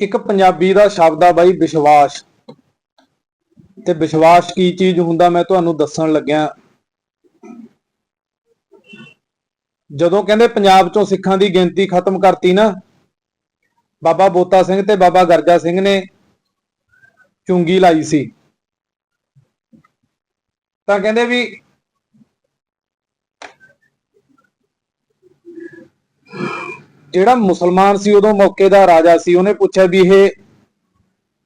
ਇੱਕ ਪੰਜਾਬੀ ਦਾ ਸ਼ਬਦ ਆ ਬਾਈ ਵਿਸ਼ਵਾਸ। ਤੇ ਵਿਸ਼ਵਾਸ ਕੀ ਚੀਜ਼ ਹੁੰਦਾ ਮੈਂ ਤੁਹਾਨੂੰ ਦੱਸਣ ਲੱਗਿਆ। ਜਦੋਂ ਕਹਿੰਦੇ ਪੰਜਾਬ ਚੋਂ ਸਿੱਖਾਂ ਦੀ ਗਿਣਤੀ ਖਤਮ ਕਰਤੀ ਨਾ, ਬਾਬਾ ਬੋਤਾ ਸਿੰਘ ਤੇ ਬਾਬਾ ਗਰਜਾ ਸਿੰਘ ਨੇ ਚੁੰਗੀ ਲਾਈ ਸੀ। ਤਾਂ ਕਹਿੰਦੇ ਵੀ ਜਿਹੜਾ ਮੁਸਲਮਾਨ ਸੀ ਉਦੋਂ ਮੌਕੇ ਦਾ ਰਾਜਾ ਸੀ, ਉਹਨੇ ਪੁੱਛਿਆ ਵੀ ਇਹ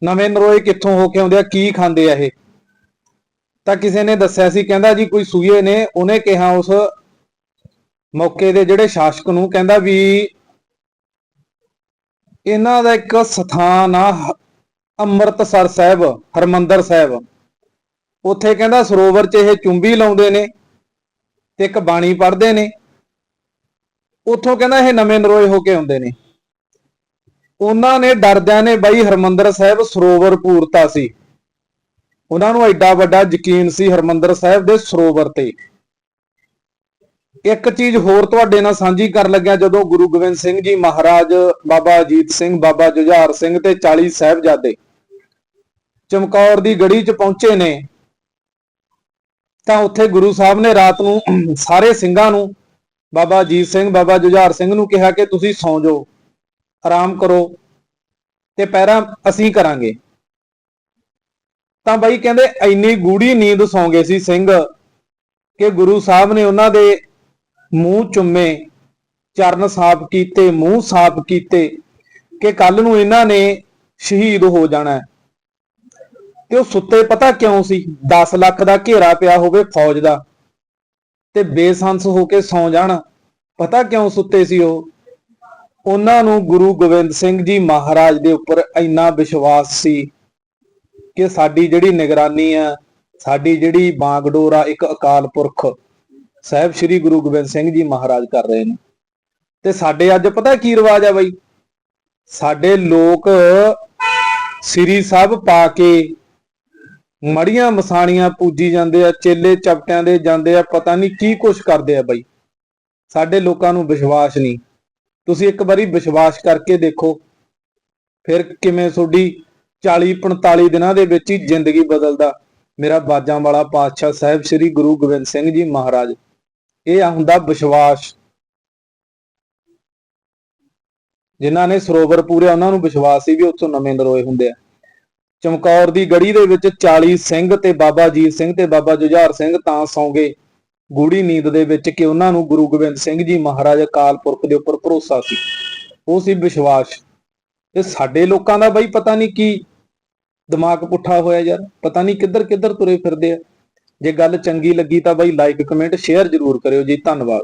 ਨਵੇਂ ਨਰੋਏ ਕਿੱਥੋਂ ਹੋ ਕੇ ਆਉਂਦੇ ਆ, ਕੀ ਖਾਂਦੇ ਆ ਇਹ? ਤਾਂ ਕਿਸੇ ਨੇ ਦੱਸਿਆ ਸੀ, ਕਹਿੰਦਾ ਜੀ ਕੋਈ ਸੂਏ ਨੇ, ਉਹਨੇ ਕਿਹਾ ਉਸ ਮੌਕੇ ਦੇ ਜਿਹੜੇ ਸ਼ਾਸਕ ਨੂੰ, ਕਹਿੰਦਾ ਵੀ ਇਹਨਾਂ ਦਾ ਇੱਕ ਸਥਾਨ ਆ, ਅੰਮ੍ਰਿਤਸਰ ਸਾਹਿਬ, ਹਰਮੰਦਰ ਸਾਹਿਬ। ਉੱਥੇ ਕਹਿੰਦਾ ਸਰੋਵਰ 'ਚ ਇਹ ਚੁੰਬੀ ਲਾਉਂਦੇ ਨੇ ਤੇ ਇੱਕ ਬਾਣੀ ਪੜ੍ਹਦੇ ਨੇ। ਉੱਥੋਂ ਕਹਿੰਦਾ ਇਹ ਨਵੇਂ ਨਰੋਏ ਹੋ ਕੇ ਆਉਂਦੇ ਨੇ। ਉਹਨਾਂ ਨੇ ਡਰਦਿਆਂ ਨੇ ਬਾਈ ਹਰਮੰਦਰ ਸਾਹਿਬ ਸਰੋਵਰ ਪੂਰਤਾ ਸੀ। ਉਹਨਾਂ ਨੂੰ ਐਡਾ ਵੱਡਾ ਯਕੀਨ ਸੀ ਹਰਮੰਦਰ ਸਾਹਿਬ ਦੇ ਸਰੋਵਰ ਤੇ। ਇੱਕ ਚੀਜ਼ ਹੋਰ ਤੁਹਾਡੇ ਨਾਲ ਸਾਂਝੀ ਕਰਨ ਲੱਗਿਆ ਜਦੋਂ ਗੁਰੂ ਗੋਬਿੰਦ ਸਿੰਘ ਜੀ ਮਹਾਰਾਜ ਬਾਬਾ ਅਜੀਤ ਸਿੰਘ, ਬਾਬਾ ਜੁਝਾਰ ਸਿੰਘ ਤੇ 40 ਸਾਹਿਬਜ਼ਾਦੇ ਚਮਕੌਰ ਦੀ ਗੜੀ 'ਚ ਪਹੁੰਚੇ ਨੇ, ਤਾਂ ਉੱਥੇ ਗੁਰੂ ਸਾਹਿਬ ਨੇ ਰਾਤ ਨੂੰ ਸਾਰੇ ਸਿੰਘਾਂ ਨੂੰ ਬਾਬਾ ਅਜੀਤ ਸਿੰਘ, ਬਾਬਾ ਜੁਝਾਰ ਸਿੰਘ ਨੂੰ ਕਿਹਾ ਕਿ ਤੁਸੀਂ ਸੌਂ ਜਾਓ, ਆਰਾਮ ਕਰੋ ਤੇ ਪਹਿਰਾ ਅਸੀਂ ਕਰਾਂਗੇ। ਤਾਂ ਬਾਈ ਕਹਿੰਦੇ, ਇੰਨੀ ਗੂੜੀ ਨੀਂਦ ਸੌਂ ਗਏ ਸੀ ਸਿੰਘ ਕਿ ਗੁਰੂ ਸਾਹਿਬ ਨੇ ਉਹਨਾਂ ਦੇ ਮੂੰਹ ਚੁੰਮੇ, ਚਰਨ ਸਾਫ਼ ਕੀਤੇ, ਮੂੰਹ ਸਾਫ਼ ਕੀਤੇ ਕਿ ਕੱਲ ਨੂੰ ਇਹਨਾਂ ਨੇ ਸ਼ਹੀਦ ਹੋ ਜਾਣਾ ਤੇ ਉਹ ਸੁੱਤੇ ਪਤਾ ਕਿਉਂ ਸੀ? 10 ਲੱਖ ਦਾ ਘੇਰਾ ਪਿਆ ਹੋਵੇ ਫੌਜ ਦਾ। ਤੇ ਬੇਸੰਸ ਹੋ ਕੇ ਸੌਂ ਜਾਣ। ਪਤਾ ਕਿਉਂ ਸੁੱਤੇ ਸੀ ਉਹ? ਉਹਨਾਂ ਨੂੰ ਗੁਰੂ ਗੋਬਿੰਦ ਸਿੰਘ ਜੀ ਮਹਾਰਾਜ ਦੇ ਉੱਪਰ ਇੰਨਾ ਵਿਸ਼ਵਾਸ ਸੀ ਕਿ ਸਾਡੀ ਜਿਹੜੀ ਨਿਗਰਾਨੀ ਆ ਸਾਡੀ ਜਿਹੜੀ ਬਾਗਡੋਰ ਆ, ਇੱਕ ਅਕਾਲ ਪੁਰਖ ਸਾਹਿਬ ਸ੍ਰੀ ਗੁਰੂ ਗੋਬਿੰਦ ਸਿੰਘ ਜੀ ਮਹਾਰਾਜ ਕਰ ਰਹੇ ਨੇ। ਤੇ ਸਾਡੇ ਅੱਜ ਪਤਾ ਕੀ ਰਿਵਾਜ ਆ ਬਈ? ਸਾਡੇ ਲੋਕ ਸ੍ਰੀ ਸਾਹਿਬ ਪਾ ਕੇ ਮੜੀਆਂ ਮਸਾਣੀਆਂ ਪੂਜੀ ਜਾਂਦੇ ਆ, ਚੇਲੇ ਚਪਟਿਆਂ ਦੇ ਜਾਂਦੇ ਆ, ਪਤਾ ਨਹੀਂ ਕੀ ਕੁਛ ਕਰਦੇ ਆ ਬਾਈ। ਸਾਡੇ ਲੋਕਾਂ ਨੂੰ ਵਿਸ਼ਵਾਸ ਨਹੀਂ। ਤੁਸੀਂ ਇੱਕ ਵਾਰੀ ਵਿਸ਼ਵਾਸ ਕਰਕੇ ਦੇਖੋ, ਫਿਰ ਕਿਵੇਂ ਤੁਹਾਡੀ 40 45 ਦਿਨਾਂ ਦੇ ਵਿੱਚ ਹੀ ਜ਼ਿੰਦਗੀ ਬਦਲਦਾ। ਮੇਰਾ ਬਾਜਾਂ ਵਾਲਾ ਪਾਤਸ਼ਾਹ ਸਾਹਿਬ ਸ੍ਰੀ ਗੁਰੂ ਗੋਬਿੰਦ ਸਿੰਘ ਜੀ ਮਹਾਰਾਜ, ਇਹ ਆ ਹੁੰਦਾ ਵਿਸ਼ਵਾਸ। ਜਿਨ੍ਹਾਂ ਨੇ ਸਰੋਵਰ ਪੂਰੇ ਉਹਨਾਂ ਨੂੰ ਵਿਸ਼ਵਾਸ ਸੀ ਵੀ ਉੱਥੋਂ ਨਵੇਂ ਨਰੋਏ ਹੁੰਦੇ ਆ। ਚਮਕੌਰ ਦੀ ਗੜੀ ਦੇ ਵਿੱਚ 40 ਸਿੰਘ ਤੇ ਬਾਬਾ ਜੀਤ ਸਿੰਘ ਤੇ ਬਾਬਾ ਜੁਝਾਰ ਸਿੰਘ ਤਾਂ ਸੌਂਗੇ ਗੂੜੀ ਨੀਂਦ ਦੇ ਵਿੱਚ ਕਿ ਉਹਨਾਂ ਨੂੰ ਗੁਰੂ ਗੋਬਿੰਦ ਸਿੰਘ ਜੀ ਮਹਾਰਾਜ ਅਕਾਲ ਪੁਰਖ ਦੇ ਉੱਪਰ ਭਰੋਸਾ ਸੀ। ਉਹ ਸੀ ਵਿਸ਼ਵਾਸ। ਤੇ ਸਾਡੇ ਲੋਕਾਂ ਦਾ ਬਈ ਪਤਾ ਨਹੀਂ ਕੀ ਦਿਮਾਗ ਪੁੱਠਾ ਹੋਇਆ ਯਾਰ, ਪਤਾ ਨਹੀਂ ਕਿੱਧਰ ਕਿੱਧਰ ਤੁਰੇ ਫਿਰਦੇ ਆ। ਜੇ ਗੱਲ ਚੰਗੀ ਲੱਗੀ ਤਾਂ ਬਈ ਲਾਈਕ ਕਮੈਂਟ ਸ਼ੇਅਰ ਜ਼ਰੂਰ ਕਰਿਓ ਜੀ। ਧੰਨਵਾਦ।